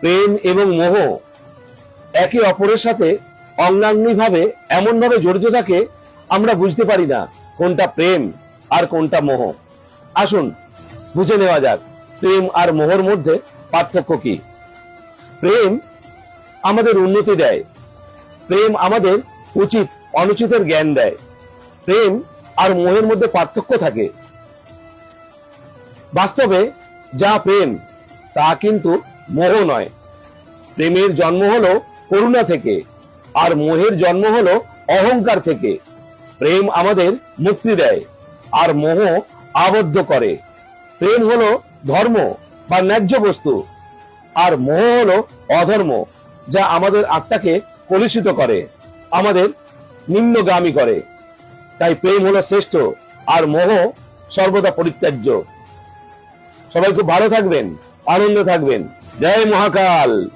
প্রেম এবং মোহ একে অপরের সাথে অঙ্গাঙ্গিভাবে এমনভাবে জড়িত থাকে, আমরা বুঝতে পারি না কোনটা প্রেম আর কোনটা মোহ। আসুন, বুঝে নেওয়া যাক, প্রেম আর মোহর মধ্যে পার্থক্য কি? প্রেম আমাদের উন্নতি দেয়, প্রেম আমাদের উচিত অনুচিতের জ্ঞান দেয়, প্রেম আর মোহের মধ্যে পার্থক্য থাকে। বাস্তবে যা প্রেম, তা কিন্তু মোহ নয়। প্রেমের জন্ম হলো করুণা থেকে, আর মোহের জন্ম হলো অহংকার থেকে। প্রেম আমাদের মুক্তি দেয়, আর মোহ আবদ্ধ করে। প্রেম হলো ধর্ম বা ন্যায্য বস্তু, আর মোহ হলো অধর্ম, যা আমাদের আত্মাকে কলুষিত করে, আমাদের নিম্নগামী করে। তাই প্রেম হলো শ্রেষ্ঠ, আর মোহ সর্বদা পরিত্যাজ্য। সবাই খুব ভালো থাকবেন, আনন্দে থাকবেন। जय महाकाल।